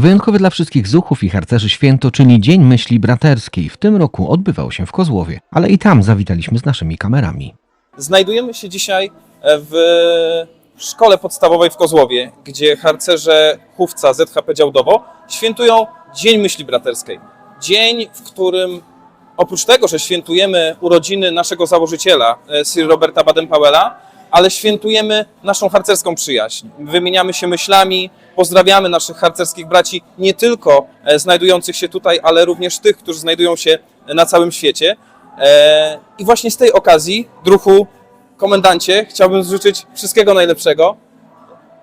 Wyjątkowe dla wszystkich zuchów i harcerzy święto, czyli Dzień Myśli Braterskiej. W tym roku odbywał się w Kozłowie, ale i tam zawitaliśmy z naszymi kamerami. Znajdujemy się dzisiaj w szkole podstawowej w Kozłowie, gdzie harcerze chówca ZHP Działdowo świętują Dzień Myśli Braterskiej. Dzień, w którym oprócz tego, że świętujemy urodziny naszego założyciela, e, Sir Roberta Baden-Powella, ale świętujemy naszą harcerską przyjaźń. Wymieniamy się myślami, pozdrawiamy naszych harcerskich braci, nie tylko e, znajdujących się tutaj, ale również tych, którzy znajdują się na całym świecie. E, I właśnie z tej okazji, druhu, komendancie, chciałbym życzyć wszystkiego najlepszego.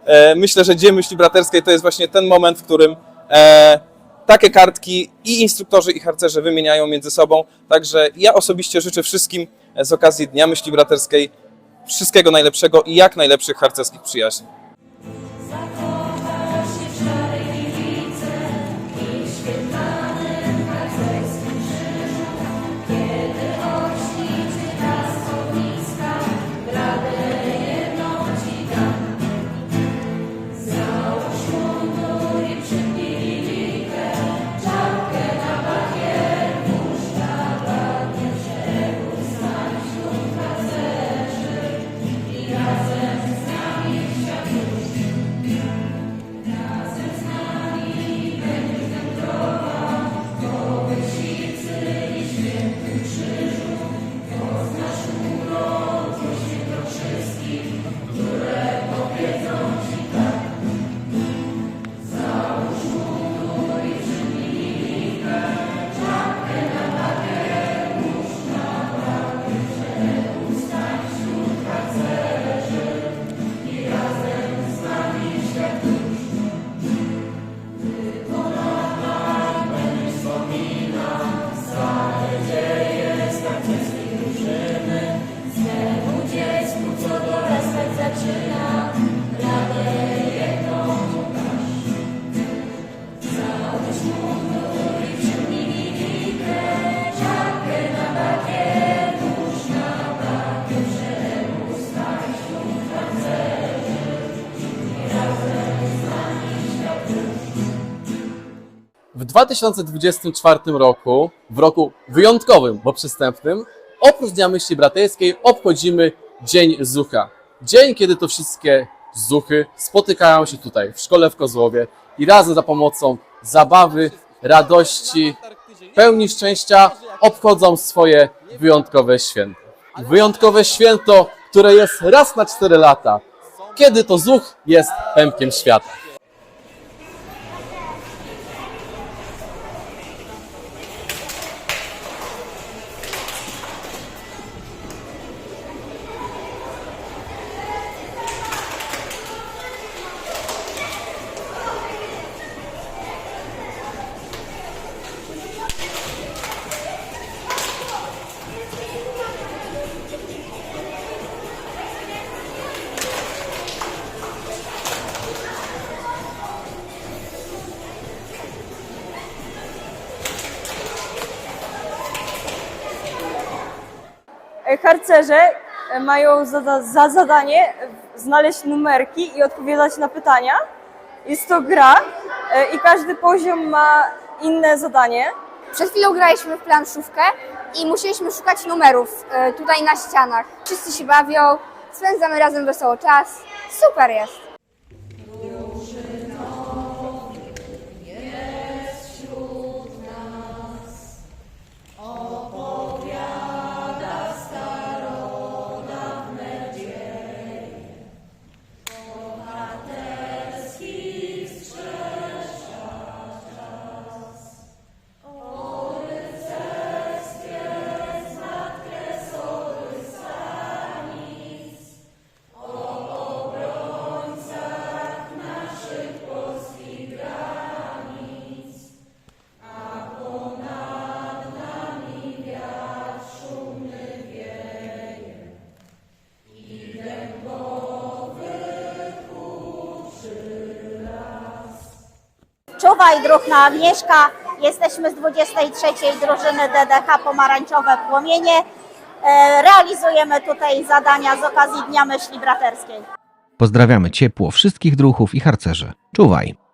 E, Myślę, że Dzień Myśli Braterskiej to jest właśnie ten moment, w którym e, takie kartki i instruktorzy, i harcerze wymieniają między sobą. Także ja osobiście życzę wszystkim e, z okazji Dnia Myśli Braterskiej wszystkiego najlepszego i jak najlepszych harcerskich przyjaźni. 2024 roku, w roku wyjątkowym, bo przystępnym, oprócz Dnia Myśli Braterskiej obchodzimy Dzień Zucha. Dzień, kiedy to wszystkie zuchy spotykają się tutaj, w szkole w Kozłowie i razem za pomocą zabawy, radości, pełni szczęścia obchodzą swoje wyjątkowe święto. Wyjątkowe święto, które jest raz na 4 lata, kiedy to zuch jest pępkiem świata. Harcerze e, mają za, za zadanie znaleźć numerki i odpowiadać na pytania. Jest to gra e, i każdy poziom ma inne zadanie. Przed chwilą graliśmy w planszówkę i musieliśmy szukać numerów e, tutaj na ścianach. Wszyscy się bawią, spędzamy razem wesoło czas. Super jest! Czuwaj, druhna Agnieszka. Jesteśmy z 23. drużyny DDH Pomarańczowe Płomienie. E, Realizujemy tutaj zadania z okazji Dnia Myśli Braterskiej. Pozdrawiamy ciepło wszystkich druhów i harcerzy. Czuwaj!